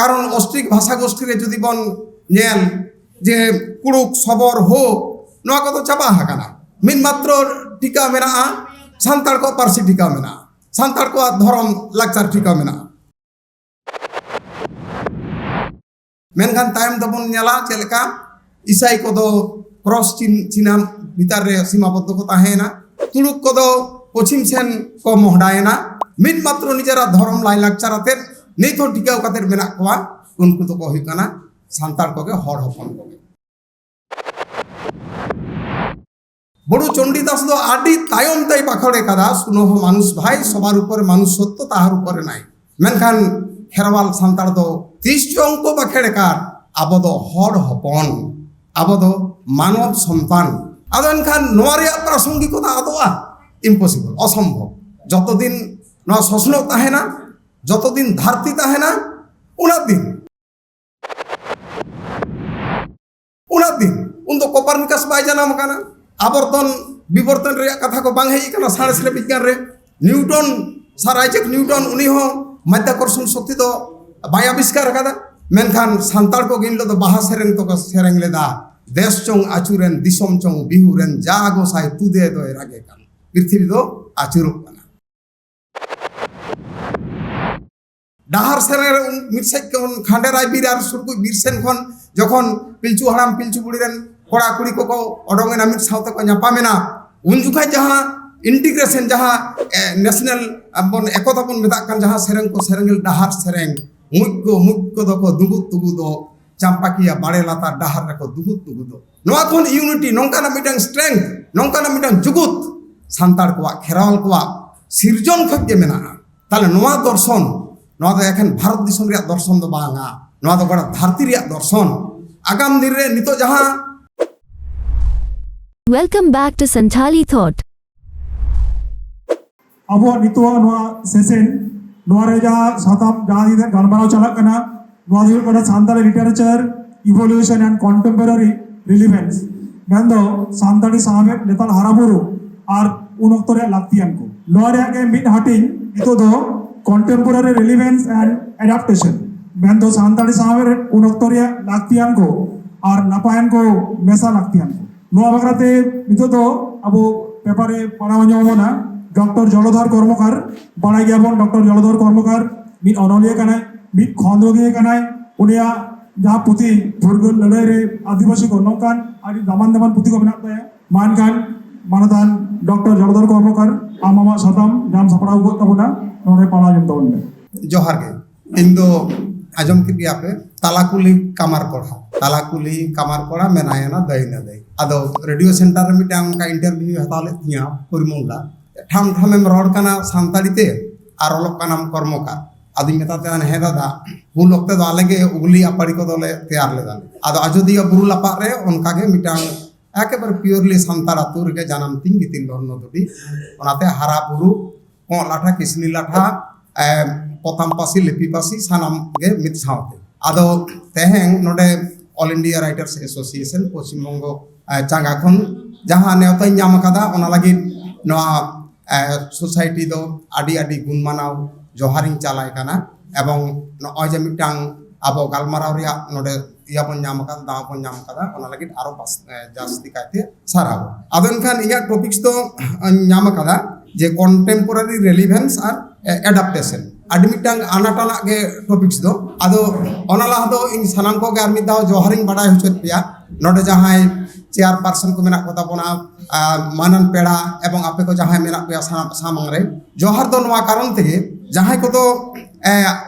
কারণ অস্ট্রিক ভাষাগোষ্ঠীরে যদি বন নেন যে কুড়ুক, সবর হো নয়া কত চাপা হাকানা। মিনমাত্র টিকা মেনা সান্তাড় কো পার্সি টিকা মেনা। সান্তাড় কো ধরম লাকচার টিকা মেনা। মেনখান তাইম তো বন নেলা চেলকা ইসাই কত ক্রস চিনা ভিতর রে সীমাবদ্ধ কো তাহে না তুলুক কত পশ্চিম সেন কো মহডায় না মিনমাত্র নিজেরা ধরম লাই লাকচার লাকচারাতের ᱱᱤᱛ ᱦᱚᱸ ᱴᱤᱠᱟᱹᱣ ᱠᱟᱛᱮᱫ ᱢᱮᱱᱟᱜ ᱠᱚᱣᱟ ᱩᱱᱠᱩ ᱫᱚᱠᱚ ᱦᱩᱭᱩᱜ ᱠᱟᱱᱟ ᱥᱟᱱᱛᱟᱲ ᱠᱚᱜᱮ ᱦᱚᱲ ᱦᱚᱯᱚᱱ ᱠᱚᱜᱮ বড় চণ্ডীদাস দো আডি তায়ম তাই পাখড়ে কাদা সুনহ মানুষ ভাই সবার উপরে মানুষ সত্য তাহার উপরে নাই মেনখান খেরওয়াল সান্তাড় দো তিরিশ অঙ্ক বাখেড়ে কার আবো দো হড় হপন আবো দো মানব সন্তান আদো এনখান নোয়া রেয়াগ প্রাসঙ্গিকতা আদোয়া ইম্পসিবল অসম্ভব যতদিন নোয়া শোষণ তাহে না যতদিন ধারতি তাহে না, উনার দিন। উনার দিন। উন তো কপার নিকাশ বাই জানা কানা। আবর্তন বিবর্তন কথা কো বাং হই কানা সাড়ে সাড়ে বিজ্ঞান রে। নিউটন, স্যার আইজেক নিউটন, উনি হো মাধ্যাকর্ষণ শক্তি তো বাই আবিষ্কার কাদা। মেনখান সান্তাল কো গিনলো তো বাহা সেরেন তো সেরেন লেদা দেশ চং আচুরেন, দিশম চং বিহুরেন, যা গোসাই তুদে দয় রাগে কান। পৃথিবী তো আচুরক কানা। ᱠᱟᱱᱟ ডাহার সেনের মির সেজ খন খান্ডেরাই বীর আর সুরকু বীর সেন খন যখন পিলচু হাড়াম পিলচু বুড়ি রেন কড়া কুড়ি কো অডঙ্গেনা মির সাথে কো ᱧᱟᱯᱟᱢᱮᱱᱟ উন জুখাই যাহা ইন্টিগ্রেশন যাহা ন্যাশনাল বন একতা বন মেতাগ কান যাহা সেরেং কো সেরেঙ্গেল ডাহার সেরেং মুগ্গো মুগ্গো দকো দুগুত তুগু দো চাম্পাকিয়া বাড়ে লাতার ডাহার রেকো দুগুত তুগু দো নোয়া খন ইউনিটি নংকানা মিটাং স্ট্রেংথ নংকানা মিটাং জুগুত সান্তাড় কোয়া খেরাওয়াল কোয়া সিরজন ᱠᱷᱚᱡ ᱜᱮ ᱢᱮᱱᱟᱜᱼᱟ তাহলে নোয়া দর্শন ᱱᱚᱣᱟ ᱫᱚ ᱮᱠᱷᱮᱱ ᱵᱷᱟᱨᱚᱛ ᱫᱤᱥᱚᱢ ᱨᱮᱭᱟᱜ ᱫᱚᱨᱥᱚᱱ ᱫᱚ ᱵᱟᱝᱟ ᱱᱚᱣᱟ ᱫᱚ ᱜᱚᱴᱟ ᱫᱷᱟᱹᱨᱛᱤ ᱨᱮᱭᱟᱜ ᱫᱚᱨᱥᱚᱱ ᱟᱜᱟᱢ ᱫᱤᱱ ᱨᱮ ᱱᱤᱛᱚᱜ ᱡᱟᱦᱟᱸ Welcome back to Santali Thought. ᱟᱵᱚᱣᱟᱜ ᱱᱤᱛᱚᱜ ᱱᱚᱣᱟ ᱥᱮᱥᱮᱱ ᱱᱚᱣᱟ ᱨᱮ ᱡᱟᱦᱟᱸ ᱥᱟᱛᱟᱢ ᱡᱟᱦᱟᱸ ᱛᱤᱱᱟᱹᱜ ᱜᱟᱞᱢᱟᱨᱟᱣ ᱪᱟᱞᱟᱜ ᱠᱟᱱᱟ ᱱᱚᱣᱟ ᱫᱚ ᱦᱩᱭᱩᱜ ᱠᱟᱱᱟ Santali literature evolution and contemporary relevance ᱢᱮᱱ ᱫᱚ ᱥᱟᱱᱛᱟᱲᱤ ᱥᱟᱶᱦᱮᱫ ᱞᱮᱛᱟᱲ ᱦᱟᱨᱟᱵᱩᱨᱩ ᱟᱨ ᱩᱱ ᱚᱠᱛᱚ ᱨᱮᱭᱟᱜ ᱞᱟᱹᱠᱛᱤᱭᱟᱱ ᱠᱚ ᱱᱚᱣᱟ ᱨᱮᱭᱟᱜ ᱜᱮ ᱢᱤᱫ ᱦᱟᱹᱴᱤᱧ ᱱᱤᱛᱚᱜ ᱫᱚ contemporary relevance and adaptation. Bentos Antari Saver, Unoktoria, Laktianko, or Napayanko, Mesa Laktianko. No Abagrate, Mitoto, Abu Pepare, Panamanyamona, Dr. Jolodhar Kormokar, Banagabon, Dr. Jolodhar Kormokar, Meet Onolia Kanai, Meet Kondogi Kanai, Unia, যা প্রতি ভোরগোল লড়াই রে আদিবাসী কর্মকান আর দামান দামান প্রতি কবিনাথ মানকান মানদান doctor জলধর কর্মকার ᱟᱢᱟᱢᱟ ᱥᱟᱛᱟᱢ ᱧᱟᱢ ᱥᱟᱯᱲᱟᱣ ᱜᱚᱫ ᱛᱟᱵᱚᱱᱟ ᱱᱚᱰᱮ ᱯᱟᱲᱟᱣ ᱡᱚᱝ ᱛᱟᱵᱚᱱ ᱢᱮ ᱡᱚᱦᱟᱨ ᱜᱮ ᱤᱧ ᱫᱚ ᱟᱸᱡᱚᱢ ᱠᱮᱫ ᱜᱮᱭᱟ ᱯᱮ ᱛᱟᱞᱟᱠᱩᱞᱤ ᱠᱟᱢᱟᱨᱠᱚᱲᱟ ᱛᱟᱞᱟᱠᱩᱞᱤ ᱠᱟᱢᱟᱨᱠᱚᱲᱟ ᱢᱮᱱᱟᱭᱮᱱᱟ ᱫᱟᱹᱭᱱᱟ ᱫᱟᱹᱭ ᱟᱫᱚ ᱨᱮᱰᱤᱭᱳ ᱥᱮᱱᱴᱟᱨ ᱨᱮ ᱢᱤᱫᱴᱟᱝ ᱚᱱᱠᱟ ᱤᱱᱴᱟᱨᱵᱷᱤᱭᱩ ᱦᱟᱛᱟᱣ ᱞᱮᱫ ᱛᱤᱧᱟᱹ ᱯᱚᱨᱤᱢᱚᱞᱫᱟ ᱴᱷᱟᱢ ᱴᱷᱟᱢᱮᱢ ᱨᱚᱲ ᱠᱟᱱᱟ ᱥᱟᱱᱛᱟᱲᱤ ᱛᱮ ᱟᱨ ᱚᱞᱚᱜ ᱠᱟᱱᱟᱢ ᱠᱚᱨᱢᱚᱠᱟᱨ ᱟᱫᱚᱧ ᱢᱮᱛᱟ ᱛᱟᱦᱮᱱᱟ ᱦᱮᱸ ᱫᱟᱫᱟ ᱩᱱ ᱚᱠᱛᱮ ᱫᱚ ᱟᱞᱮᱜᱮ ᱩᱜᱽᱞᱤ ᱟᱯᱟᱲᱤ ᱠᱚᱫᱚᱞᱮ ᱛᱮᱭᱟᱨ ᱞᱮᱫᱟ ᱟᱫᱚ ᱟᱡᱚᱫᱤᱭᱟᱹ ᱵᱩᱨᱩ ᱞᱟᱯᱟᱜ ᱨᱮ ᱚᱱᱠᱟᱜᱮ ᱢᱤᱫᱴᱟᱝ একেবারে পিওরলি সান্তারা তুরকে জানাম, তিন তিঙ্গি তিন ধর্ম দুটি। ওনাতে হারা বুরু কোঁ লাঠা কিসনি লাঠা পতাম পাশি, লিপি পাশি, সানাম গে মিত সাঁতে আদো তেহেং নোডে all India writers association Paschimbanga চাঙ্গা খন যাহা নেওতাই নাম কাদা, ওনা লাগি নয়া সোসাইটি দো, আডি আডি গুণমানাও জহারিং চালায় কানা, এবং নয় যে মিটাং ᱟᱵᱚ ᱜᱟᱞᱢᱟᱨᱟᱣ ᱨᱮᱭᱟᱜ ᱱᱚᱰᱮ ᱤᱭᱟᱹ ᱵᱚᱱ ᱧᱟᱢ ᱟᱠᱟᱫᱟ ᱫᱟᱣ ᱵᱚᱱ ᱧᱟᱢ ᱟᱠᱟᱫᱟ ᱚᱱᱟ ᱞᱟᱹᱜᱤᱫ ᱟᱨᱚ ᱡᱟᱹᱥᱛᱤ ᱠᱟᱭᱛᱮ ᱥᱟᱨᱦᱟᱣ ᱟᱫᱚ ᱮᱱᱠᱷᱟᱱ ᱤᱧᱟᱹᱜ ᱴᱚᱯᱤᱠᱥ ᱫᱚ ᱧᱟᱢ ᱟᱠᱟᱫᱟ ᱡᱮ ᱠᱚᱱᱴᱮᱢᱯᱳᱨᱟᱨᱤ ᱨᱮᱞᱤᱵᱷᱮᱱᱥ ᱟᱨ ᱮᱰᱟᱯᱴᱮᱥᱚᱱ ᱟᱹᱰᱤ ᱢᱤᱫᱴᱟᱝ ᱟᱱᱟᱴᱟᱱᱟᱜ ᱜᱮ ᱴᱚᱯᱤᱠᱥ ᱫᱚ ᱟᱫᱚ ᱚᱱᱟ ᱞᱟᱦᱟ ᱫᱚ ᱤᱧ ᱥᱟᱱᱟᱢ ᱠᱚᱜᱮ ᱟᱨ ᱢᱤᱫ ᱫᱷᱟᱣ ᱡᱚᱦᱟᱨᱤᱧ ᱵᱟᱰᱟᱭ ᱦᱚᱪᱚᱭᱮᱫ ᱯᱮᱭᱟ ᱱᱚᱰᱮ ᱡᱟᱦᱟᱸᱭ ᱪᱮᱭᱟᱨ ᱯᱟᱨᱥᱚᱱ ᱠᱚ ᱢᱮᱱᱟᱜ ᱠᱚᱛᱟ ᱵᱚᱱᱟ ᱢᱟᱱᱟᱱ ᱯᱮᱲᱟ ᱮᱵᱚᱝ ᱟᱯᱮ ᱠᱚ ᱡᱟᱦᱟᱸᱭ ᱢᱮᱱᱟᱜ ᱯᱮᱭᱟ ᱥᱟᱢᱟᱝ ᱨᱮ ᱡᱚᱦᱟᱨ ᱫᱚ ᱱᱚᱣᱟ ᱠᱟᱨᱚᱱ ᱛᱮᱜᱮ ᱡᱟᱦᱟᱸᱭ ᱠᱚᱫᱚ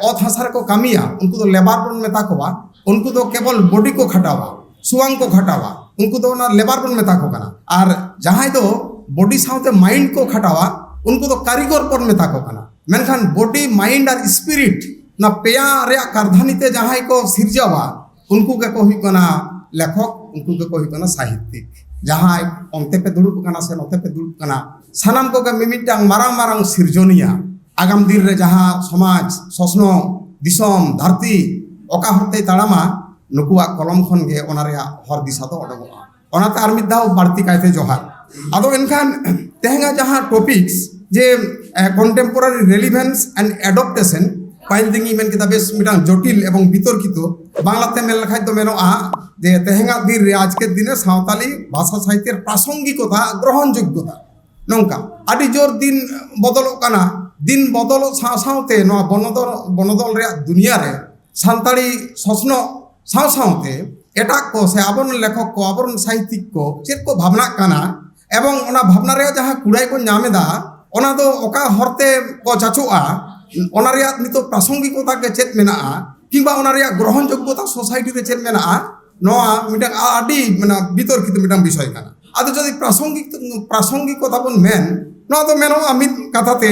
ᱚᱛ ᱦᱟᱥᱟ ᱨᱮᱠᱚ ᱠᱟᱹᱢᱤᱭᱟ ᱩᱱᱠᱩ ᱫᱚ ᱞᱮᱵᱟᱨ ᱵᱚᱱ ᱢᱮᱛᱟ ᱠᱚᱣᱟ ᱩᱱᱠᱩ ᱫᱚ ᱠᱮᱵᱚᱞ ᱵᱚᱰᱤ ᱠᱚ ᱠᱷᱟᱴᱟᱣᱟ ᱥᱩᱣᱟᱝ ᱠᱚ ᱠᱷᱟᱴᱟᱣᱟ ᱩᱱᱠᱩ ᱫᱚ ᱚᱱᱟ ᱞᱮᱵᱟᱨ ᱵᱚᱱ ᱢᱮᱛᱟ ᱠᱚ ᱠᱟᱱᱟ ᱟᱨ ᱡᱟᱦᱟᱸᱭ ᱫᱚ ᱵᱚᱰᱤ ᱥᱟᱶᱛᱮ ᱢᱟᱭᱤᱱᱰ ᱠᱚ ᱠᱷᱟᱴᱟᱣᱟ ᱩᱱᱠᱩ ᱫᱚ ᱠᱟᱹᱨᱤᱜᱚᱨ ᱵᱚᱱ ᱢᱮᱛᱟ ᱠᱚ ᱠᱟᱱᱟ ᱢᱮᱱᱠᱷᱟᱱ ᱵᱚᱰᱤ ᱢᱟᱭᱤᱱᱰ ᱟᱨ ᱥᱯᱤᱨᱤᱴ ᱚᱱᱟ ᱯᱮᱭᱟ ᱨᱮᱭᱟᱜ ᱠᱟᱨᱫᱷᱟᱹᱱᱤᱛᱮ ᱡᱟᱦᱟᱸᱭ ᱠᱚ ᱥᱤᱨᱡᱟᱹᱣᱟ ᱩᱱᱠᱩ ᱜᱮᱠᱚ ᱦᱩᱭᱩᱜ ᱠᱟᱱᱟ ᱞᱮᱠᱷᱚᱠ ᱩᱱᱠᱩ ᱜᱮᱠᱚ ᱦᱩᱭᱩᱜ ᱠᱟᱱᱟ ᱥᱟᱦᱤᱛᱛᱤᱠ ᱡᱟᱦᱟᱸᱭ ᱚᱱᱛᱮ ᱯᱮ ᱫᱩᱲᱩᱵ ᱠᱟᱱᱟ ᱥᱮ ᱱᱚᱛᱮ ᱯᱮ ᱫᱩᱲᱩᱵ ᱠᱟᱱᱟ ᱥᱟᱱᱟᱢ ᱠᱚᱜᱮ ᱢᱤᱢᱤᱫᱴᱟᱝ ᱢᱟᱨᱟᱝ ᱢᱟᱨᱟᱝ ᱥᱤᱨᱡᱚᱱᱤᱭᱟ ᱟᱜᱟᱢ ᱫᱤᱱ ᱨᱮ ᱡᱟᱦᱟᱸ ᱥᱚᱢᱟᱡᱽ ᱥᱚᱥᱱᱚ ᱫᱤᱥᱚᱢ ᱫᱷᱟᱹᱨᱛᱤ ᱚᱠᱟ ᱦᱚᱨᱛᱮᱭ ᱛᱟᱲᱟᱢᱟ ᱱᱩᱠᱩᱣᱟᱜ ᱠᱚᱞᱚᱢ ᱠᱷᱚᱱ ᱜᱮ ᱚᱱᱟ ᱨᱮᱭᱟᱜ ᱦᱚᱨ ᱫᱤᱥᱟ ᱫᱚ ᱚᱰᱚᱠᱚᱜᱼᱟ ᱚᱱᱟᱛᱮ ᱟᱨ ᱢᱤᱫ ᱫᱷᱟᱣ ᱵᱟᱹᱲᱛᱤ ᱠᱟᱭᱛᱮ ᱡᱚᱦᱟᱨ ᱟᱫᱚ ᱮᱱᱠᱷᱟᱱ ᱛᱮᱦᱮᱧᱟᱜ ᱡᱟᱦᱟᱸ ᱴᱚᱯᱤᱠᱥ ᱡᱮ কন্টেম্পোরারি রেলিভেন্স অ্যান্ড অ্যাডপ্টেশন পাইল দিন ইমেন কিতা বেশ মিটাং জটিল এবং বিতর্কিত বাংলাতে মেল লেখায় তো মেনোয়া যে তেহেঙ্গা দিন রে আজকের দিনে সাঁওতালি ভাষা সাহিত্যের প্রাসঙ্গিকতা গ্রহণযোগ্যতা নৌকা আদি জোর দিন বদলক কানা ᱫᱤᱱ ᱵᱚᱫᱚᱞ ᱥᱟᱶ ᱥᱟᱶᱛᱮ ᱱᱚᱣᱟ ᱵᱚᱱᱚᱫᱚᱞ ᱵᱚᱱᱚᱫᱚᱞ ᱨᱮᱭᱟᱜ ᱫᱩᱱᱤᱭᱟ ᱨᱮ ᱥᱟᱱᱛᱟᱲᱤ ᱥᱚᱥᱱᱚ ᱥᱟᱶ ᱥᱟᱶᱛᱮ ᱮᱴᱟᱜ ᱠᱚ ᱥᱮ ᱟᱵᱚᱨᱮᱱ ᱞᱮᱠᱷᱚᱠ ᱠᱚ ᱟᱵᱚᱨᱮᱱ ᱥᱟᱦᱤᱛᱤᱠ ᱠᱚ ᱪᱮᱫ ᱠᱚ ᱵᱷᱟᱵᱱᱟᱜ ᱠᱟᱱᱟ ᱮᱵᱚᱝ ᱚᱱᱟ ᱵᱷᱟᱵᱱᱟ ᱨᱮᱭᱟᱜ ᱡᱟᱦᱟᱸ ᱠᱩᱲᱟᱭ ᱠᱚ ᱧᱟᱢ ᱮᱫᱟ ᱚᱱᱟ ᱫᱚ ᱚᱠᱟ ᱦᱚᱨᱛᱮ ᱠᱚ ᱪᱟᱪᱚᱜᱼᱟ ᱚᱱᱟ ᱨᱮᱭᱟᱜ ᱱᱤᱛᱚᱜ ᱯᱨᱟᱥᱚᱝᱜᱤᱠᱚᱛᱟ ᱜᱮ ᱪᱮᱫ ᱢᱮᱱᱟᱜᱼᱟ ᱠᱤᱝᱵᱟ ᱚᱱᱟ ᱨᱮᱭᱟᱜ ᱜᱨᱚᱦᱚᱱ ᱡᱳᱜᱽᱜᱚᱛᱟ ᱥᱳᱥᱟᱭᱴᱤ ᱨᱮ ᱪᱮᱫ ᱢᱮᱱᱟᱜᱼᱟ ᱱᱚᱣᱟ ᱢᱤᱫᱴᱟᱝ ᱟᱹᱰᱤ ᱢᱟᱱᱮ ᱵᱤᱛᱚᱨᱠᱤᱛ ᱢᱤᱫᱴᱟᱝ ᱵᱤᱥᱚᱭ ᱠᱟᱱᱟ ᱟᱫᱚ ᱡᱩᱫᱤ ᱯᱨᱟᱥᱚᱝᱜᱤᱠ ᱯᱨᱟᱥᱚᱝᱜᱤᱠᱚᱛᱟ ᱵᱚᱱ ᱢᱮᱱ ᱱᱚᱣᱟ ᱫᱚ ᱢᱮᱱᱚᱜᱼᱟ ᱢᱤᱫ ᱠᱟᱛᱷᱟᱛᱮ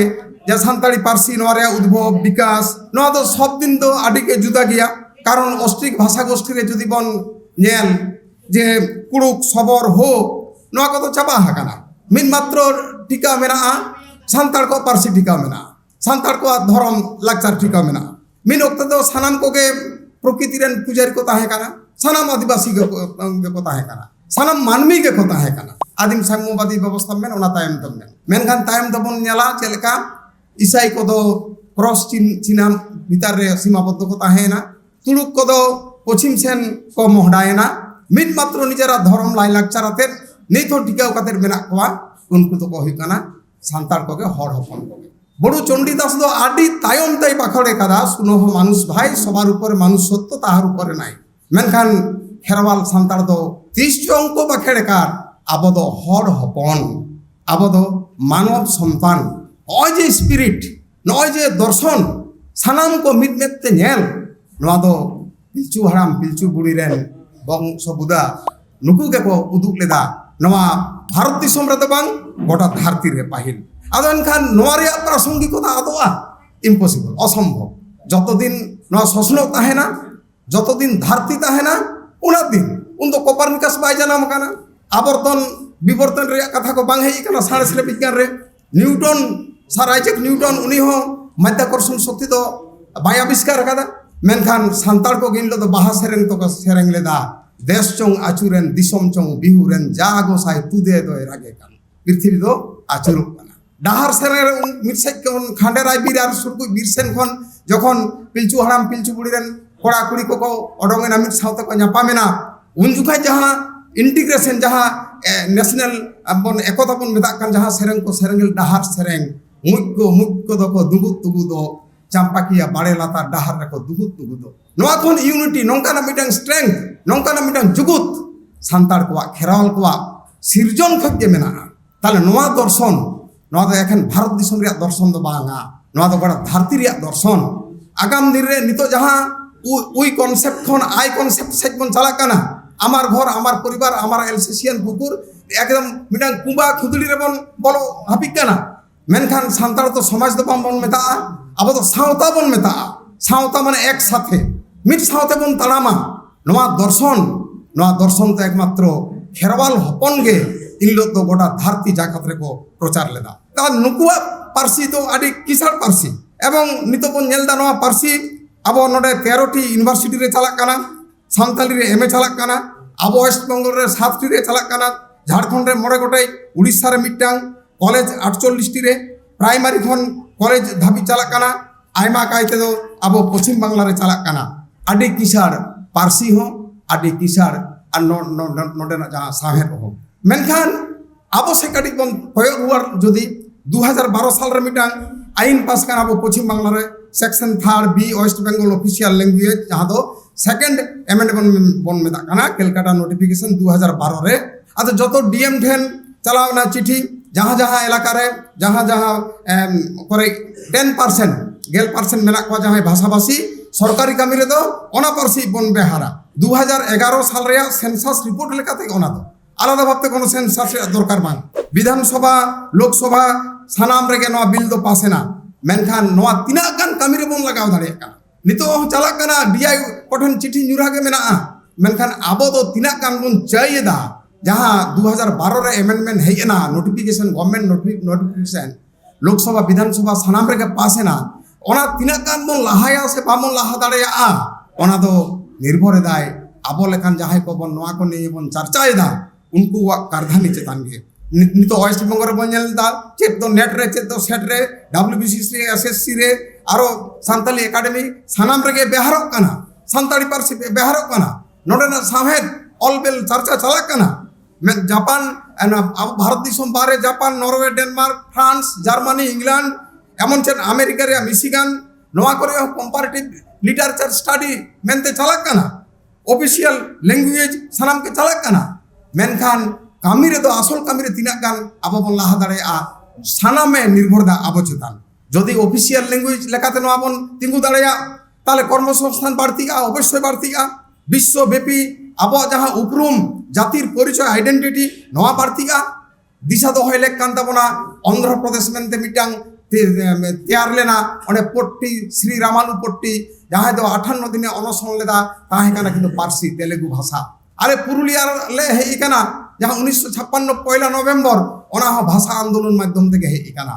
ᱡᱟ ᱥᱟᱱᱛᱟᱲᱤ ᱯᱟᱹᱨᱥᱤ ᱱᱚᱣᱟ ᱨᱮᱭᱟᱜ ᱩᱫᱽᱵᱷᱚᱵ ᱵᱤᱠᱟᱥ ᱱᱚᱣᱟ ᱫᱚ ᱥᱚᱵ ᱫᱤᱱ ᱫᱚ ᱟᱹᱰᱤ ᱜᱮ ᱡᱩᱫᱟ ᱜᱮᱭᱟ ᱠᱟᱨᱚᱱ ᱚᱥᱴᱨᱤᱠ ᱵᱷᱟᱥᱟ ᱜᱳᱥᱴᱤ ᱨᱮ ᱡᱩᱫᱤ ᱵᱚᱱ ᱧᱮᱞ ᱡᱮ ᱠᱩᱲᱩᱠ ᱥᱚᱵᱚᱨ ᱦᱳ ᱱᱚᱣᱟ ᱠᱚᱫᱚ ᱪᱟᱵᱟ ᱟᱠᱟᱱᱟ ᱢᱤᱫ ᱢᱟᱛᱨᱚ ᱴᱤᱠᱟ ᱢᱮᱱᱟᱜᱼᱟ ᱥᱟᱱᱛᱟᱲ ᱠᱚᱣᱟᱜ ᱯᱟᱹᱨᱥᱤ ᱴᱤᱠᱟ ᱢᱮᱱᱟᱜᱼᱟ ᱥᱟᱱᱛᱟᱲ ᱠᱚᱣᱟᱜ ᱫᱷᱚᱨᱚᱢ ᱞᱟᱠᱪᱟᱨ ᱴᱤᱠᱟ ᱢᱮᱱᱟᱜᱼᱟ ᱢᱤᱫ ᱚᱠᱛᱚ ᱫᱚ ᱥᱟᱱᱟᱢ ᱠᱚᱜᱮ ᱯᱨᱚᱠᱤᱛᱤ ᱨᱮᱱ ᱯᱩᱡᱟᱹᱨᱤ ᱠᱚ ᱛᱟᱦᱮᱸ ᱠᱟᱱᱟ ᱥᱟᱱᱟᱢ ᱟᱹᱫᱤᱵᱟᱹᱥᱤ ᱜᱮᱠᱚ ᱛᱟᱦᱮᱸ ᱠᱟᱱᱟ ᱥᱟᱱᱟᱢ ᱢᱟᱹᱱᱢᱤ ᱜᱮᱠᱚ ᱛᱟᱦᱮᱸ ᱠᱟᱱᱟ ᱟᱹᱫᱤᱢ ᱥᱟᱢᱢᱚᱵᱟᱫᱤ ᱵᱮᱵᱚᱥᱛᱷᱟ ᱢᱮᱱ ᱚᱱᱟ ᱛᱟᱭᱚᱢ ᱛᱮᱢ ᱢᱮᱱ ᱢᱮᱱᱠᱷᱟᱱ ᱛᱟᱭᱚᱢ ᱛᱮᱵᱚᱱ ᱧᱮᱞᱟ ᱪᱮᱫ ᱞᱮᱠᱟ ઈસાઈ કદો ક્રોસ ચિનામ ભીતર રે સીમાબદ્ધ કો તાહેના તુળુક કદો পশ্চিম সেন ক মহডায়না মিন মাত্র নিজেরা ধর্ম লাই লাগচারাতে নেই তো টিকাও কাতের মেনা কোয়া উনকু তো কহি কানা সান্তার কগে হর হপন কগে বড় চণ্ডীদাস দো আডি তায়ম তাই পাখড়ে কাদা, সুনহ মানুষ ভাই, সবার উপরে মানুষ সত্য তাহার উপরে নাই। মেনখান খেরওয়াল সান্তার দো তিরিশ অঙ্ক বা কার, আবদ হর হপন, আবদ মানব সন্তান। ᱱᱚᱜᱼᱚᱭ ᱡᱮ ᱥᱯᱤᱨᱤᱴ ᱱᱚᱜᱼᱚᱭ ᱡᱮ ᱫᱚᱨᱥᱚᱱ ᱥᱟᱱᱟᱢ ᱠᱚ ᱢᱤᱫ ᱢᱮᱫᱛᱮ ᱧᱮᱞ ᱱᱚᱣᱟ ᱫᱚ ᱯᱤᱞᱪᱩ ᱦᱟᱲᱟᱢ ᱯᱤᱞᱪᱩ ᱵᱩᱲᱦᱤ ᱨᱮᱱ ᱵᱚᱝᱥᱚ ᱵᱩᱫᱟ ᱱᱩᱠᱩ ᱜᱮᱠᱚ ᱩᱫᱩᱜ ᱞᱮᱫᱟ ᱱᱚᱣᱟ ᱵᱷᱟᱨᱚᱛ ᱫᱤᱥᱚᱢ ᱨᱮᱫᱚ ᱵᱟᱝ ᱜᱚᱴᱟ ᱫᱷᱟᱹᱨᱛᱤ ᱨᱮ ᱯᱟᱹᱦᱤᱞ ᱟᱫᱚ ᱮᱱᱠᱷᱟᱱ ᱱᱚᱣᱟ ᱨᱮᱭᱟᱜ ᱯᱨᱟᱥᱚᱝᱜᱤᱠᱚᱛᱟ ᱟᱫᱚᱜᱼᱟ ইম্পসিবল অসম্ভব যতদিন নয় শোষণক তাহেনা যতদিন ধারতি তাহেনা উনার দিন উন তো কোপারনিকাস বাই জানাম কানা আবর্তন বিবর্তন রেয়া কথা কো বাং হেই কানা সাড়ে বিজ্ঞান রে নিউটন ᱥᱟᱨ ᱟᱭᱡᱮᱠ ᱱᱤᱭᱩᱴᱚᱱ ᱩᱱᱤ ᱦᱚᱸ ᱢᱟᱫᱽᱫᱟᱠᱚᱨᱥᱚᱱ ᱥᱚᱠᱛᱤ ᱫᱚ ᱵᱟᱭ ᱟᱵᱤᱥᱠᱟᱨ ᱟᱠᱟᱫᱟ ᱢᱮᱱᱠᱷᱟᱱ ᱥᱟᱱᱛᱟᱲ ᱠᱚ ᱜᱤᱱ ᱫᱚ ᱵᱟᱦᱟ ᱥᱮᱨᱮᱧ ᱛᱚᱠᱚ ᱥᱮᱨᱮᱧ ᱞᱮᱫᱟ ᱫᱮᱥ ᱪᱚᱝ ᱟᱹᱪᱩᱨᱮᱱ ᱫᱤᱥᱚᱢ ᱪᱚᱝ ᱵᱤᱦᱩᱨᱮᱱ ᱡᱟ ᱜᱚᱥᱟᱭ ᱛᱩᱫᱮ ᱫᱚᱭ ᱨᱟᱜᱮ ᱠᱟᱱ ᱯᱨᱤᱛᱷᱤᱵᱤ ᱫᱚ ᱟᱹᱪᱩᱨᱚᱜ ᱠᱟᱱᱟ ᱰᱟᱦᱟᱨ ᱥᱮᱨᱮᱧ ᱨᱮ ᱢᱤᱫ ᱥᱮᱫ ᱠᱷᱚᱱ ᱠᱷᱟᱸᱰᱮᱨᱟᱭ ᱵᱤᱨ ᱟᱨ ᱥᱩᱨᱠᱩᱡ ᱵᱤᱨ ᱥᱮᱱ ᱠᱷᱚᱱ ᱡᱚᱠᱷᱚᱱ ᱯᱤᱞᱪᱩ ᱦᱟᱲᱟᱢ ᱯᱤᱞᱪᱩ ᱵᱩᱲᱦᱤ ᱨᱮᱱ ᱠᱚᱲᱟ ᱠᱩᱲᱤ ᱠᱚᱠᱚ ᱚᱰᱚᱝᱮᱱᱟ ᱢᱤᱫ ᱥᱟᱶᱛᱮ ᱠᱚ ᱧᱟᱯᱟᱢᱮᱱᱟ ᱩᱱ ᱡᱚᱠᱷᱟᱡ ᱡᱟᱦᱟᱸ ইন্টিগ্রেশন যাহা ন্যাশনাল বন একতা বন মেদাক কান যাহা সেরেং কো সেরেং ডাহার সেরেং মুখ্য মুখ্য দক দুগুত তুগুদ ᱪᱟᱢᱯᱟᱠᱤᱭᱟ ᱵᱟᱲᱮ ᱞᱟᱛᱟᱨ ᱰᱟᱦᱟᱨ ᱨᱮᱠᱚ ᱫᱩᱜᱩᱫ ᱫᱩᱜᱩᱫ ᱱᱚᱣᱟ ᱠᱷᱚᱱ ᱤᱭᱩᱱᱤᱴᱤ ᱱᱚᱝᱠᱟᱱᱟᱜ ᱢᱤᱫᱴᱟᱝ ᱥᱴᱨᱮᱝᱛᱷ ᱱᱚᱝᱠᱟᱱᱟᱜ ᱢᱤᱫᱴᱟᱝ ᱡᱩᱜᱩᱫ ᱥᱟᱱᱛᱟᱲ ᱠᱚᱣᱟᱜ ᱠᱷᱮᱨᱣᱟᱞ ᱠᱚᱣᱟᱜ ᱥᱤᱨᱡᱚᱱ ᱠᱷᱚᱡ ᱜᱮ ᱢᱮᱱᱟᱜᱼᱟ ᱛᱟᱦᱞᱮ ᱱᱚᱣᱟ ᱫᱚᱨᱥᱚᱱ ᱱᱚᱣᱟ ᱫᱚ ᱮᱠᱷᱮᱱ ᱵᱷᱟᱨᱚᱛ ᱫᱤᱥᱚᱢ ᱨᱮᱭᱟᱜ ᱫᱚᱨᱥᱚᱱ ᱫᱚ ᱵᱟᱝᱟ ᱱᱚᱣᱟ ᱫᱚ ᱜᱚᱴᱟ ᱫᱷᱟᱹᱨᱛᱤ ᱨᱮᱭᱟᱜ ᱫᱚᱨᱥᱚᱱ ᱟᱜᱟᱢ ᱫᱤᱱ ᱨᱮ ᱱᱤᱛᱚᱜ ᱡᱟᱦᱟᱸ ওই কনসেপ্ট খন আই কনসেপ্ট সেট বন চালা কানা আমার ঘর আমার পরিবার আমার এলসিসিয়ান কুকুর একদম মিটাং কুবা খুদড়ি রেবন বলো হাপিক কানা ᱢᱮᱱᱠᱷᱟᱱ ᱥᱟᱱᱛᱟᱲ ᱫᱚ ᱥᱚᱢᱟᱡᱽ ᱫᱚ ᱵᱟᱝᱵᱚᱱ ᱢᱮᱛᱟᱜᱼᱟ ᱟᱵᱚ ᱫᱚ ᱥᱟᱶᱛᱟ ᱵᱚᱱ ᱢᱮᱛᱟᱜᱼᱟ ᱥᱟᱶᱛᱟ ᱢᱟᱱᱮ ᱮᱠ ᱥᱟᱛᱷᱮ ᱢᱤᱫ ᱥᱟᱶᱛᱮ ᱵᱚᱱ ᱛᱟᱲᱟᱢᱟ ᱱᱚᱣᱟ ᱫᱚᱨᱥᱚᱱ ᱱᱚᱣᱟ ᱫᱚᱨᱥᱚᱱ ᱛᱮ ᱮᱠᱢᱟᱛᱨᱚ ᱠᱷᱮᱨᱣᱟᱞ ᱦᱚᱯᱚᱱ ᱜᱮ ᱤᱱᱦᱤᱞᱳᱜ ᱫᱚ ᱜᱚᱴᱟ ᱫᱷᱟᱹᱨᱛᱤ ᱡᱟᱠᱟᱛ ᱨᱮᱠᱚ ᱯᱨᱚᱪᱟᱨ ᱞᱮᱫᱟ ᱛᱟᱦᱚᱞᱮ ᱱᱩᱠᱩᱣᱟᱜ ᱯᱟᱹᱨᱥᱤ ᱫᱚ ᱟᱹᱰᱤ ᱠᱤᱥᱟᱹᱬ ᱯᱟᱹᱨᱥᱤ ᱮᱵᱚᱝ ᱱᱤᱛᱚᱜ ᱵᱚᱱ ᱧᱮᱞ ᱮᱫᱟ ᱱᱚᱣᱟ ᱯᱟᱹᱨᱥᱤ ᱟᱵᱚ ᱱᱚᱰᱮ ᱛᱮᱨᱚᱴᱤ ᱤᱭᱩᱱᱤᱵᱷᱟᱨᱥᱤᱴᱤ ᱨᱮ ᱪᱟᱞᱟᱜ ᱠᱟᱱᱟ ᱥᱟᱱᱛᱟᱞᱤ ᱨᱮ ᱮᱢ ᱮ ᱪᱟᱞᱟᱜ ᱠᱟᱱᱟ ᱟᱵᱚ ᱳᱭᱮᱥᱴ ᱵᱮᱝᱜᱚᱞ ᱨᱮ ᱥᱟᱛᱴᱤ ᱨᱮ ᱪᱟᱞᱟᱜ ᱠᱟᱱᱟ ᱡᱷᱟᱲᱠᱷᱚᱸᱰ ᱨᱮ ᱢᱚᱬᱮ ᱜᱚᱴᱮᱡ ᱩᱲᱤᱥᱥᱟ ᱨᱮ ᱢᱤᱫᱴᱟᱝ કોલેજ આઠચોલીસટી প্রাইমারি খন কলেজ ধাবি চালাকানা আইমা કાના দো আবো পশ্চিম આબો চালাকানা আডি રે ચાલક হো আডি કિસાડ પારસી હો આડી કિસાડ আর নোডের যা সাহের হো। মেনখান, আবো সে কাটি বন কয়েক হুয়ার যদি দু হাজার বারো সালের মিটাং আইন পাস কান আবো পশ্চিম বাংলার section third B West Bengal official language যাহা দো সেকেন্ড এমেন্ড বন বন মেদা কানা ক্যালকাটা নোটিফিকেশন দু হাজার বারো রে আদ আচ্ছা, যত ডিএম ঠেন, চালাও না চিঠি ᱡᱟᱦᱟᱸ ᱡᱟᱦᱟᱸ ᱮᱞᱟᱠᱟ ᱨᱮ ᱡᱟᱦᱟᱸ ᱡᱟᱦᱟᱸ ᱠᱚᱨᱮ ᱴᱮᱱ ᱯᱟᱨᱥᱮᱱᱴ ᱜᱮᱞ ᱯᱟᱨᱥᱮᱱᱴ ᱢᱮᱱᱟᱜ ᱠᱚᱣᱟ ᱡᱟᱦᱟᱸᱭ ᱵᱷᱟᱥᱟᱵᱷᱟᱥᱤ ᱥᱚᱨᱠᱟᱨᱤ ᱠᱟᱹᱢᱤ ᱨᱮᱫᱚ ᱚᱱᱟ ᱯᱟᱹᱨᱥᱤ ᱵᱚᱱ ᱵᱮᱣᱦᱟᱨᱟ ᱫᱩ ᱦᱟᱡᱟᱨ ᱮᱜᱟᱨᱚ ᱥᱟᱞ ᱨᱮᱭᱟᱜ ᱥᱮᱱᱥᱟᱥ ᱨᱤᱯᱳর্ᱴ ᱞᱮᱠᱟᱛᱮ ᱚᱱᱟ ᱫᱚ ᱟᱞᱟᱫᱟ ᱵᱷᱟᱵᱛᱮ কোনো সেন্সাস ᱨᱮᱭᱟᱜ ᱫᱚᱨকার ᱵᱟᱝ ᱵᱤধান ᱥᱚᱵᱷᱟ ᱞᱳᱠ ᱥᱚᱵᱷᱟ ᱥᱟᱱᱟᱢ ᱨᱮᱜᱮ ᱱᱚᱣᱟ ᱵᱤᱞ ᱫᱚ ᱯᱟᱥᱮᱱᱟ ᱢᱮᱱᱠᱷᱟᱱ ᱱᱚᱣᱟ ᱛᱤᱱᱟᱹᱜ ᱜᱟᱱ ᱠᱟᱹᱢᱤ ᱨᱮᱵᱚᱱ ᱞᱟᱜᱟᱣ ᱫᱟᱲᱮᱭᱟᱜ ᱠᱟᱱᱟ ᱱᱤᱛᱚᱜ ᱦᱚᱸ ᱪᱟᱞᱟᱜ ᱠᱟᱱᱟ ᱰᱤᱟᱭ ᱠᱚᱴᱷᱮᱱ ᱪᱤᱴᱷᱤ ᱧᱩᱨᱦᱟ ᱜᱮ ᱢᱮᱱᱟᱜᱼᱟ ᱢᱮᱱᱠᱷᱟᱱ ᱟᱵᱚ ᱫᱚ ᱛᱤᱱᱟᱹᱜ ᱜᱟᱱ ᱵᱚᱱ ᱪᱟᱹᱭ ᱮᱫᱟ जहाँ दो हज़ार बारह एमेंडमेंट है ना notification government notification Lok Sabha Vidhan Sabha सामान पास है ना तीना गान बन लहाया से बामन लहा दाड़ा निर्भर अब लेखान जहाँ को बन को नहीं बन चर्चाएदा उनको कारधानी चतान के नित वेस्ट बंगल बनदा चेद नेट रे चेद सेट रे डब्ल्यू बीसीसी रे एसएससी रे और सानताली एकाडेमी सामान बेहारों सानी पार्सी बेहारों नोड़े साहेद ऑल बेल चर्चा चलाना জাপান ভারত দিশం બારે Japan Norway Denmark France Germany England એમન છે અમેરિકા રે મિશિગન નોવા કરે કમ્પેરેટિવ લિટરેચર સ્ટડી મેનતે ચાલક કના ઓફિશિયલ લેંગ્વેજ સનામ કે ચાલક કના મેનખાન કામી રે તો আসল કામી રે તિના ગાન આબોબન લાહા દાડે આ সানামে নির্ভরদা আবচেতান যদি অফিসিয়াল ল্যাঙ্গুয়েজ লেখাতে নবন তিঙ্গু দাঁড়াইয়া তাহলে কর্মসংস্থান বাড়তিগা অবশ্যই বাড়তিগা বিশ্বব্যাপী ᱟᱵᱚᱣᱟᱜ ᱡᱟᱦᱟᱸ ᱩᱯᱨᱩᱢ ᱡᱟᱹᱛᱤᱨ ᱯᱚᱨᱤᱪᱚᱭ ᱟᱭᱰᱮᱱᱴᱤᱴᱤ ᱱᱚᱣᱟ ᱵᱟᱹᱲᱛᱤᱜᱼᱟ ᱫᱤᱥᱟ ᱫᱚᱦᱚᱭ ᱞᱮᱠ ᱠᱟᱱ ᱛᱟᱵᱚᱱᱟ ᱚᱱᱫᱷᱨᱚᱯᱨᱚᱫᱮᱥ ᱢᱮᱱᱛᱮ ᱢᱤᱫᱴᱟᱝ ᱛᱮᱭᱟᱨ ᱞᱮᱱᱟ ᱚᱸᱰᱮ ᱯᱚᱴᱴᱤ ᱥᱨᱤ ᱨᱟᱢᱟᱞᱩ ᱯᱚᱴᱴᱤ ᱡᱟᱦᱟᱸᱭ ᱫᱚ ᱟᱴᱷᱟᱱᱱᱚ ᱫᱤᱱᱮ ᱚᱱᱚᱥᱚᱱ ᱞᱮᱫᱟ ᱛᱟᱦᱮᱸ ᱠᱟᱱᱟ ᱠᱤᱱᱛᱩ ᱯᱟᱹᱨᱥᱤ ᱛᱮᱞᱮᱜᱩ ᱵᱷᱟᱥᱟ ᱟᱞᱮ ᱯᱩᱨᱩᱞᱤᱭᱟ ᱞᱮ ᱦᱮᱡ ᱟᱠᱟᱱᱟ ᱡᱟᱦᱟᱸ ᱩᱱᱤᱥᱥᱚ ᱪᱷᱟᱯᱟᱱᱱᱚ ᱯᱚᱭᱞᱟ ᱱᱚᱵᱷᱮᱢᱵᱚᱨ ᱚᱱᱟ ᱦᱚᱸ ᱵᱷᱟᱥᱟ ᱟᱱᱫᱳᱞᱚᱱ ᱢᱟᱫᱽᱫᱷᱚᱢ ᱛᱮᱜᱮ ᱦᱮᱡ ᱟᱠᱟᱱᱟ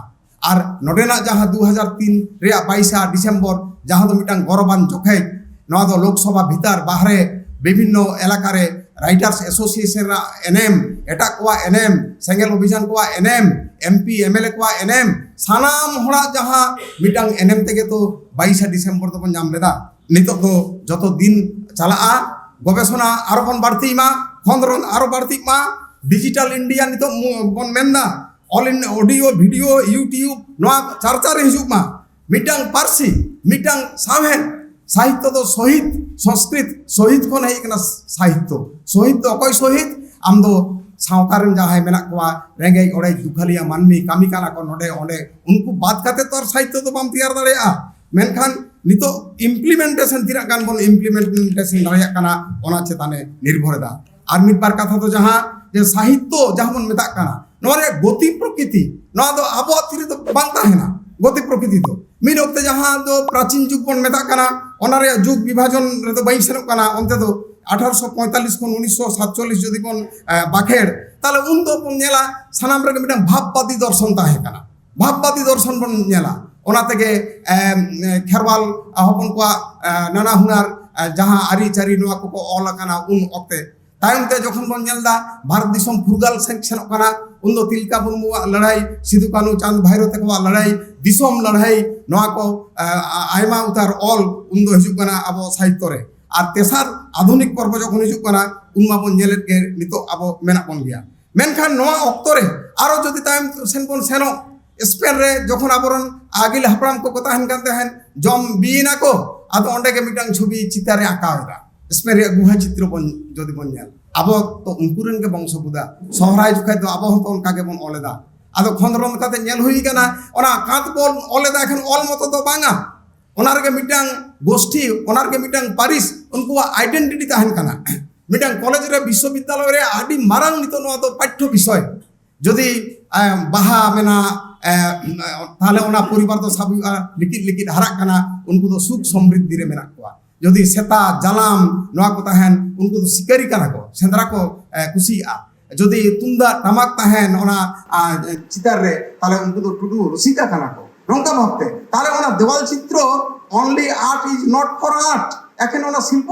ᱟᱨ ᱱᱚᱰᱮᱱᱟᱜ ᱡᱟᱦᱟᱸ ᱫᱩ ᱦᱟᱡᱟᱨ ᱛᱤᱱ ᱨᱮᱭᱟᱜ ᱵᱟᱭᱤᱥᱟ ᱰᱤᱥᱮᱢᱵᱚᱨ ᱡᱟᱦᱟᱸ ᱫᱚ ᱢᱤᱫᱴᱟᱝ ᱜᱚᱨᱚᱵᱟᱱ ᱡᱚᱠᱷᱮᱡ ᱱᱚᱣᱟ ᱫᱚ ᱞᱳᱠᱥᱚᱵᱷᱟ ᱵᱷᱤᱛᱟᱨ ᱵᱟᱦᱨᱮ বিভিন্ন এলাকারে রাইটার্স অ্যাসোসিয়েশনরা এনএম, এটা কোয়া এনএম, সেঙ্গেল অভিযান কোয়া এনএম, এমপি, এমএলএ কোয়া এনএম সানাম হড়া যাহা মিটাং এনএম থেকে তো বাইশে ডিসেম্বর তখন নাম লেদা নিতক তো যত দিন চালাগা গবেষণা আরও বন বাড়তি মা, খন্দরন আরও বাড়তি মা ডিজিটাল ইন্ডিয়া নিতক বন মেনদা all in audio video YouTube নয়া চার্চারে হিজুক মা, মিটাং পার্সি, মিটাং সাভেন সাহিত্য তো শহীদ সংস্কৃত শহীদ ᱠᱷᱚᱱ ᱦᱮᱡ ᱠᱟᱱᱟ ᱥᱟᱦᱤᱛᱛᱚ ᱥᱚᱦᱤᱫ ᱫᱚ ᱚᱠᱚᱭ ᱥᱚᱦᱤᱫ ᱟᱢ ᱫᱚ ᱥᱟᱶᱛᱟ ᱨᱮᱱ ᱡᱟᱦᱟᱸᱭ ᱢᱮᱱᱟᱜ ᱠᱚᱣᱟ ᱨᱮᱸᱜᱮᱡ ᱚᱲᱮᱡ ᱫᱩᱠᱷᱟᱹᱞᱤᱭᱟ ᱢᱟᱹᱱᱢᱤ ᱠᱟᱹᱢᱤ ᱠᱟᱱᱟ ᱠᱚ ᱱᱚᱰᱮ ᱚᱸᱰᱮ ᱩᱱᱠᱩ ᱵᱟᱫ ᱠᱟᱛᱮ ᱛᱚ ᱟᱨ ᱥᱟᱦᱤᱛᱛᱚ ᱫᱚ ᱵᱟᱢ ᱛᱮᱭᱟᱨ ᱫᱟᱲᱮᱭᱟᱜᱼᱟ ᱢᱮᱱᱠᱷᱟᱱ ᱱᱤᱛᱚᱜ ইমপ্লিমেন্টেশন ᱛᱤᱱᱟᱹᱜ গাᱱ ᱵᱚᱱ ইমপ্লিমেন্টেশন ᱫᱟᱲᱮᱭᱟᱜ ᱠᱟᱱᱟ ᱚᱱᱟ ᱪᱮᱛᱟᱱᱮ ᱱᱤᱨᱵᱷᱚᱨᱮᱫᱟ ᱟᱨ ᱢᱤᱫ ᱵᱟᱨ ᱠᱟᱛᱷᱟ ᱫᱚ ᱡᱟᱦᱟᱸ ᱡᱮ ᱥᱟᱦᱤᱛᱛᱚ ᱡᱟᱦᱟᱸ ᱵᱚᱱ ᱢᱮᱛᱟᱜ ᱠᱟᱱᱟ ᱱᱚᱣᱟ ᱨᱮᱭᱟᱜ ᱜᱚᱛᱤ ᱯᱨᱚᱠৃᱛᱤ ᱱᱚᱣᱟ ᱫᱚ ᱟᱵᱚᱣᱟᱜ ᱛᱤᱨᱮ ᱫᱚ ᱵᱟᱝ ᱛᱟᱦᱮᱱᱟ ᱜᱚᱛᱤ ᱯᱨᱚᱠৃᱛᱤ ᱫᱚ ᱢᱤᱫ ᱚᱠᱛᱮ ᱡᱟᱦᱟᱸ ᱫᱚ ᱯᱨᱟচীন ᱡᱩᱜᱽ ᱵᱚᱱ ᱢᱮᱛᱟᱜ ᱠᱟᱱᱟ ᱚᱱᱟ ᱨᱮᱭᱟᱜ ᱡᱩᱜᱽ ᱵᱤᱵᱷᱟᱡᱚᱱ ᱨᱮᱫᱚ ᱵᱟᱹᱧ ᱥᱮᱱᱚᱜ ᱠᱟᱱᱟ ᱚᱱᱛᱮ ᱫᱚ ᱟᱴᱷᱟᱨᱚᱥᱚ ᱯᱚᱸᱭᱛᱟᱞᱞᱤᱥ ᱠᱷᱚᱱ ᱩᱱᱤᱥᱥᱚ ᱥᱟᱛᱪᱚᱞᱞᱤᱥ ᱡᱩᱫᱤ ᱵᱚᱱ ᱵᱟᱸᱠᱷᱮᱲ ᱛᱟᱦᱞᱮ ᱩᱱ ᱫᱚᱵᱚᱱ ᱧᱮᱞᱟ ᱥᱟᱱᱟᱢ ᱨᱮᱜᱮ ᱢᱤᱫᱴᱟᱝ ᱵᱷᱟᱵᱽᱵᱟᱫᱤ ᱫᱚᱨᱥᱚᱱ ᱛᱟᱦᱮᱸ ᱠᱟᱱᱟ ᱵᱷᱟᱵᱽᱵᱟᱫᱤ দর্শন বন নেলা ওনা থেকে খেরওয়াল হপন কোয়া নানা হুনার যাহা আরি চারি নোয়া কোকো অল কানা উন অক্তে তায়মতে যখন বন নেলদা ভারত দিশম ফুরগাল সেন সেনক কানা ᱩᱱᱫᱚ ᱫᱚ ᱛᱤᱞᱠᱟ ᱢᱩᱨᱢᱩᱣᱟᱜ ᱞᱟᱹᱲᱦᱟᱹᱭ ᱥᱤᱫᱩ ᱠᱟᱹᱱᱩ ᱪᱟᱸᱫᱽ ᱵᱷᱟᱭᱨᱳ ᱛᱟᱠᱚᱣᱟᱜ ᱞᱟᱹᱲᱦᱟᱹᱭ ᱫᱤᱥᱚᱢ ᱞᱟᱹᱲᱦᱟᱹᱭ ᱱᱚᱣᱟ ᱠᱚ ᱟᱭᱢᱟ ᱩᱛᱟᱹᱨ ᱚᱞ ᱩᱱᱫᱚ ᱦᱤᱡᱩᱜ ᱠᱟᱱᱟ ᱟᱵᱚ ᱥᱟᱦᱤᱛᱛᱚ ᱨᱮ ᱟᱨ ᱛᱮᱥᱟᱨ ᱟᱫᱷᱩᱱᱤᱠ ᱯᱚᱨᱵᱚ ᱡᱚᱠᱷᱚᱱ ᱦᱤᱡᱩᱜ ᱠᱟᱱᱟ ᱩᱱ ᱢᱟᱵᱚᱱ ᱧᱮᱞᱮᱫ ᱜᱮ ᱱᱤᱛᱚᱜ ᱟᱵᱚ ᱢᱮᱱᱟᱜ ᱵᱚᱱ ᱜᱮᱭᱟ ᱢᱮᱱᱠᱷᱟᱱ ᱱᱚᱣᱟ ᱚᱠᱛᱚ ᱨᱮ ᱟᱨᱚ ᱡᱩᱫᱤ ᱛᱟᱭᱚᱢ ᱥᱮᱱ ᱵᱚᱱ ᱥᱮᱱᱚᱜ ᱥᱯᱮᱱ ᱨᱮ ᱡᱚᱠᱷᱚᱱ ᱟᱵᱚᱨᱮᱱ ᱟᱹᱜᱤᱞ ᱦᱟᱯᱲᱟᱢ ᱠᱚᱠᱚ ᱛᱟᱦᱮᱱ ᱠᱟᱱ ᱛᱟᱦᱮᱱ ᱡᱚᱢ ᱵᱤᱭᱮᱱᱟ ᱠᱚ ᱟᱫᱚ ᱚᱸᱰᱮ ᱜᱮ ᱢᱤᱫᱴᱟᱝ ᱪᱷᱚᱵᱤ ᱪᱤᱛᱟᱹᱨ ᱨᱮ ᱟᱸᱠᱟᱣ ᱮᱫᱟ ᱥᱯᱮᱱ ᱨᱮᱭᱟᱜ ᱜᱩᱦᱟ ᱪᱤᱛᱨᱚ ᱵᱚᱱ ᱡᱩᱫᱤ ᱵᱚᱱ ᱧᱮᱞ ᱟᱵᱚ ᱛᱚ ᱩᱱᱠᱩᱨᱮᱱ ᱜᱮ ᱵᱚᱝᱥᱚ ᱵᱩᱫᱟ ᱥᱚᱦᱨᱟᱭ ᱡᱚᱠᱷᱟᱡ ᱫᱚ ᱟᱵᱚ ᱦᱚᱸᱛᱚ ᱚᱱᱠᱟ ᱜᱮᱵᱚᱱ ᱚᱞᱮᱫᱟ ᱟᱫᱚ ᱠᱷᱚᱸᱫᱽᱨᱚᱱ ᱠᱟᱛᱮ ᱧᱮᱞ ᱦᱩᱭ ᱠᱟᱱᱟ ᱚᱱᱟ ᱠᱟᱸᱛ ᱵᱚᱱ ᱚᱞᱮᱫᱟ ᱮᱠᱷᱟᱱ ᱚᱞ ᱢᱚᱛᱚ ᱫᱚ ᱵᱟᱝᱟ ᱚᱱᱟ ᱨᱮᱜᱮ ᱢᱤᱫᱴᱟᱝ ᱜᱳᱥᱴᱷᱤ ᱚᱱᱟ ᱨᱮᱜᱮ ᱢᱤᱫᱴᱟᱝ ᱯᱟᱹᱨᱤᱥ ᱩᱱᱠᱩᱣᱟᱜ ᱟᱭᱰᱮᱱᱴᱤᱴᱤ ᱛᱟᱦᱮᱱ ᱠᱟᱱᱟ ᱢᱤᱫᱴᱟᱝ ᱠᱚᱞᱮᱡᱽ ᱨᱮ ᱵᱤᱥᱥᱚ ᱵᱤᱫᱽᱫᱟᱞᱚᱭ ᱨᱮ ᱟᱹᱰᱤ ᱢᱟᱨᱟᱝ ᱱᱤᱛᱚᱜ ᱱᱚᱣᱟ ᱫᱚ ᱯᱟঠ্য ᱵᱤᱥᱚᱭ ᱡᱩᱫᱤ ᱵᱟᱦᱟ ᱢᱮᱱᱟᱜ ᱛᱟᱦᱞᱮ ᱚᱱᱟ ᱯᱚᱨᱤᱵᱟᱨ ᱫᱚ ᱥᱟᱵ ᱦᱩᱭᱩᱜᱼᱟ ᱞᱤᱠᱤᱫ ᱞᱤᱠᱤᱫ ᱦᱟᱨᱟᱜ ᱠᱟᱱᱟ ᱩᱱᱠᱩ ᱫᱚ ᱥᱩᱠ ᱥᱚᱢᱨᱤᱫᱽᱫᱷᱤ ᱨᱮ ᱢᱮᱱᱟᱜ ᱠᱚᱣᱟ যদি সেতা জালাম নোয়া তাহেন উনকু তো শিকারি কানা কো সেন্দ্রা কো আহ, কুসিয়া যদি তুন্দা টামাক তাহেন চিতার রে তাহলে উনকু তো টুডু রসিকা কানা কো নঙ্কা ভাবতে তাহলে ওনা দেওয়াল চিত্র only art is not for art এখন ওনা শিল্প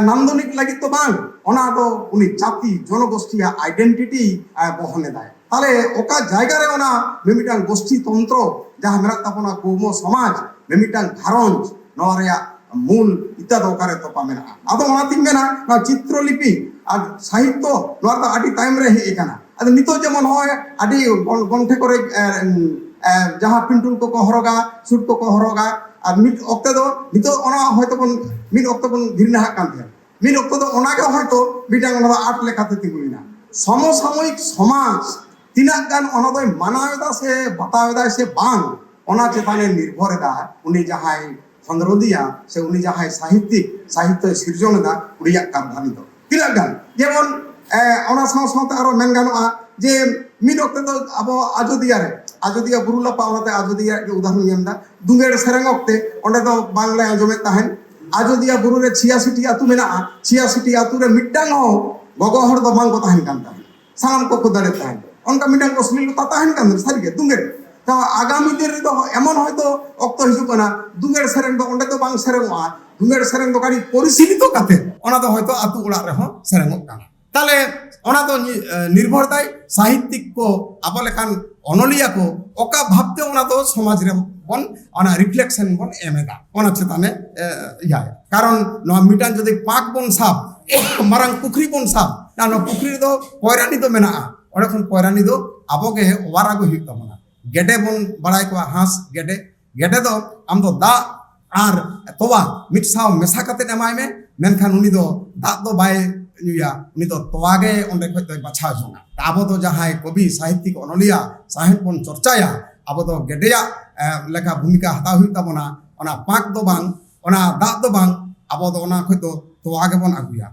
নান্দনিক লাগিত তো বাং। ওনা তো উনি জাতি জনগোষ্ঠী আইডেন্টিটি বহনে দেয়। তাহলে ওকা জায়গারে ওনা মিমিটাং গোষ্ঠী তন্ত্র মেনাক তাবona কৌম সমাজ মিমিটাং ঘারঞ্জ নওয়া রেয়াᱜ ᱢᱩᱞ ᱤᱛᱟᱫᱚ ᱚᱠᱟᱨᱮ ᱛᱚᱯᱟ ᱢᱮᱱᱟᱜᱼᱟ ᱟᱫᱚ ᱚᱱᱟᱛᱤᱧ ᱢᱮᱱᱟ ᱱᱚᱣᱟ ᱪᱤᱛᱨᱚᱞᱤᱯᱤ ᱟᱨ ᱥᱟᱦᱤᱛᱛᱚ ᱱᱚᱣᱟ ᱫᱚ ᱟᱹᱰᱤ ᱛᱟᱭᱚᱢ ᱨᱮ ᱦᱮᱡ ᱟᱠᱟᱱᱟ ᱟᱫᱚ ᱱᱤᱛᱚᱜ ᱡᱮᱢᱚᱱ ᱱᱚᱜᱼᱚᱭ ᱟᱹᱰᱤ ᱜᱚᱱᱴᱷᱮ ᱠᱚᱨᱮ ᱡᱟᱦᱟᱸ ᱯᱤᱱᱴᱩᱞ ᱠᱚᱠᱚ ᱦᱚᱨᱚᱜᱟ ᱥᱩᱴ ᱠᱚᱠᱚ ᱦᱚᱨᱚᱜᱟ ᱟᱨ ᱢᱤᱫ ᱚᱠᱛᱮ ᱫᱚ ᱱᱤᱛᱚᱜ ᱚᱱᱟ ᱦᱚᱭᱛᱚ ᱵᱚᱱ ᱢᱤᱫ ᱚᱠᱛᱚ ᱵᱚᱱ ᱜᱷᱤᱨᱱᱟᱦᱟᱜ ᱠᱟᱱ ᱛᱟᱦᱮᱸᱫ ᱢᱤᱫ ᱚᱠᱛᱚ ᱫᱚ ᱚᱱᱟᱜᱮ ᱦᱚᱭᱛᱚ ᱢᱤᱫᱴᱟᱝ ᱚᱱᱟ ᱫᱚ ᱟᱨᱴ ᱞᱮᱠᱟᱛᱮ ᱛᱤᱸᱜᱩᱭᱮᱱᱟ ᱥᱚᱢᱚᱥᱟᱢᱚᱭᱤᱠ ᱥᱚᱢᱟᱡᱽ ᱛᱤᱱᱟᱹᱜ ᱜᱟᱱ ᱚᱱᱟ ᱫᱚᱭ ᱢᱟᱱᱟᱣ ᱮᱫᱟ ᱥᱮ ᱵᱟᱛᱟᱣ ᱮᱫᱟᱭ ᱥᱮ ᱵᱟᱝ ᱚᱱᱟ ᱪᱮᱛᱟᱱᱮ ᱱᱤᱨᱵᱷᱚᱨ ᱮᱫᱟ ᱩᱱᱤ ᱡᱟᱦᱟᱸᱭ ᱥᱚᱱᱫᱨᱚᱫᱤᱭᱟ ᱥᱮ ᱩᱱᱤ ᱡᱟᱦᱟᱸᱭ ᱥᱟᱦᱤᱛᱛᱤᱠ ᱥᱟᱦᱤᱛᱛᱚᱭ ᱥᱤᱨᱡᱚᱱ ᱮᱫᱟ ᱩᱱᱤᱭᱟᱜ ᱠᱟᱱ ᱫᱚ ᱛᱤᱱᱟᱹᱜ ᱜᱟᱱ ᱡᱮᱢᱚᱱ ᱚᱱᱟ ᱥᱟᱶ ᱥᱟᱶᱛᱮ ᱟᱨᱚ ᱢᱮᱱ ᱜᱟᱱᱚᱜᱼᱟ ᱡᱮ ᱢᱤᱫ ᱚᱠᱛᱮ ᱫᱚ ᱟᱵᱚ ᱟᱡᱚᱫᱤᱭᱟ ᱨᱮ ᱟᱡᱚᱫᱤᱭᱟ ᱵᱩᱨᱩ ᱞᱟᱯᱟ ᱚᱱᱟᱛᱮ ᱟᱡᱚᱫᱤᱭᱟ ᱜᱮ ᱩᱫᱟᱦᱚᱨᱚᱱ ᱧᱟᱢ ᱮᱫᱟ ᱫᱩᱸᱜᱟᱹᱲ ᱥᱮᱨᱮᱧ ᱚᱠᱛᱮ ᱚᱸᱰᱮ ᱫᱚ ᱵᱟᱝᱞᱮ ᱟᱸᱡᱚᱢᱮᱫ ᱛᱟᱦᱮᱱ ᱟᱡᱚᱫᱤᱭᱟ ᱵᱩᱨᱩ ᱨᱮ ᱪᱷᱤᱭᱟᱥᱤᱴᱤ ᱟᱛᱩ ᱢᱮᱱᱟᱜᱼᱟ ᱪᱷᱤᱭᱟᱥᱤᱴᱤ ᱟᱛᱩ ᱨᱮ ᱢᱤᱫᱴᱟᱝ ᱦᱚᱸ ᱜᱚᱜᱚ ᱦᱚᱲ ᱫᱚ ᱵᱟᱝ ᱠᱚ ᱛᱟᱦᱮᱱ ᱠᱟᱱ ᱛᱟᱦᱮᱱ ᱥᱟᱱᱟᱢ ᱠᱚᱠᱚ ᱫᱟᱲᱮᱜ ᱛᱟᱦᱮᱱ ᱚᱱᱠᱟ ᱢᱤᱫᱴᱟᱝ ᱚᱥᱞᱤᱞᱚᱛᱟ ᱛᱟᱦᱮᱱ ᱠᱟᱱ ᱥᱟᱹᱨᱤᱜᱮ ᱫᱩᱸᱜᱟᱹᱲ ᱛᱚ ᱟᱜᱟᱢᱤ ᱫᱤᱱ ᱨᱮᱫᱚ ᱮᱢᱚᱱ ᱦᱚᱭᱛᱚ ᱚᱠᱛᱚ ᱦᱤᱡᱩᱜ ᱠᱟᱱᱟ ᱫᱩᱝᱜᱟᱹᱲ ᱥᱮᱨᱮᱧ ᱫᱚ ᱚᱸᱰᱮ ᱫᱚ ᱵᱟᱝ ᱥᱮᱨᱮᱧᱚᱜᱼᱟ ᱫᱩᱝᱜᱟᱹᱲ ᱥᱮᱨᱮᱧ ᱫᱚ ᱠᱟᱹᱴᱤᱡ ᱯᱚᱨᱤᱥᱤᱞᱤᱛᱚ ᱠᱟᱛᱮ ᱚᱱᱟ ᱫᱚ ᱦᱚᱭᱛᱚ ᱟᱛᱳ ᱚᱲᱟᱜ ᱨᱮᱦᱚᱸ ᱥᱮᱨᱮᱧᱚᱜ ᱠᱟᱱᱟ ᱛᱟᱦᱞᱮ ᱚᱱᱟ ᱫᱚ ᱱᱤᱨᱵᱷᱚᱨ ᱫᱟᱭ ᱥᱟᱦᱤᱛᱛᱤᱠ ᱠᱚ ᱟᱵᱚ ᱞᱮᱠᱟᱱ ᱚᱱᱚᱞᱤᱭᱟᱹ ᱠᱚ ᱚᱠᱟ ᱵᱷᱟᱵᱛᱮ ᱚᱱᱟ ᱫᱚ ᱥᱚᱢᱟᱡᱽ ᱨᱮ ᱵᱚᱱ ᱚᱱᱟ ᱨᱤᱯᱷᱞᱮᱠᱥᱚᱱ ᱵᱚᱱ ᱮᱢ ᱮᱫᱟ ᱚᱱᱟ ᱪᱮᱛᱟᱱᱮ ᱤᱭᱟᱭ ᱠᱟᱨᱚᱱ ᱱᱚᱣᱟ ᱢᱤᱫᱴᱟᱝ ᱡᱩᱫᱤ ᱯᱟᱠ ᱵᱚᱱ ᱥᱟᱵ ᱢᱟᱨᱟᱝ ᱯᱩᱠᱷᱨᱤ ᱵᱚᱱ ᱥᱟᱵ ᱱᱚᱣᱟ ᱯᱩᱠᱷᱨᱤ ᱨᱮᱫᱚ ᱯᱚᱭᱨᱟᱱᱤ ᱫᱚ ᱢᱮᱱᱟᱜᱼᱟ ᱚᱸᱰᱮ ᱠᱷᱚᱱ ᱯᱚᱭᱨᱟᱱᱤ ᱫᱚ ᱟᱵᱚᱜᱮ ᱚᱣᱟᱨ ᱟᱹᱜᱩ ᱦᱩᱭᱩᱜ ᱛᱟᱵᱚᱱᱟ ᱜᱮᱰᱮ ᱵᱚᱱ ᱵᱟᱲᱟᱭ ᱠᱚᱣᱟ ᱦᱟᱸᱥ ᱜᱮᱰᱮ ᱜᱮᱰᱮ ᱫᱚ ᱟᱢ ᱫᱚ ᱫᱟᱜ ᱟᱨ ᱛᱚᱣᱟ ᱢᱤᱫ ᱥᱟᱶ ᱢᱮᱥᱟ ᱠᱟᱛᱮᱫ ᱮᱢᱟᱭ ᱢᱮ ᱢᱮᱱᱠᱷᱟᱱ ᱩᱱᱤ ᱫᱚ ᱫᱟᱜ ᱫᱚ ᱵᱟᱭ ᱧᱩᱭᱟ ᱩᱱᱤ ᱫᱚ ᱛᱚᱣᱟ ᱜᱮ ᱚᱸᱰᱮ ᱠᱷᱚᱡ ᱫᱚᱭ ᱵᱟᱪᱷᱟᱣ ᱡᱚᱝᱟ ᱟᱵᱚ ᱫᱚ ᱡᱟᱦᱟᱸᱭ ᱠᱚᱵᱤ ᱥᱟᱦᱤᱛᱤᱠ ᱚᱱᱚᱞᱤᱭᱟ ᱥᱟᱦᱮᱵ ᱵᱚᱱ ᱪᱚᱨᱪᱟᱭᱟ ᱟᱵᱚ ᱫᱚ ᱜᱮᱰᱮᱭᱟᱜ ᱞᱮᱠᱟ ᱵᱷᱩᱢᱤᱠᱟ ᱦᱟᱛᱟᱣ ᱦᱩᱭᱩᱜ ᱛᱟᱵᱚᱱᱟ ᱚᱱᱟ ᱯᱟᱸᱠ ᱫᱚ ᱵᱟᱝ ᱚᱱᱟ ᱫᱟᱜ ᱫᱚ ᱵᱟᱝ ᱟᱵᱚ ᱫᱚ ᱚᱱᱟ ᱠᱷᱚᱡ ᱫᱚ ᱛᱚᱣᱟ ᱜᱮᱵᱚᱱ ᱟᱹᱜᱩᱭᱟ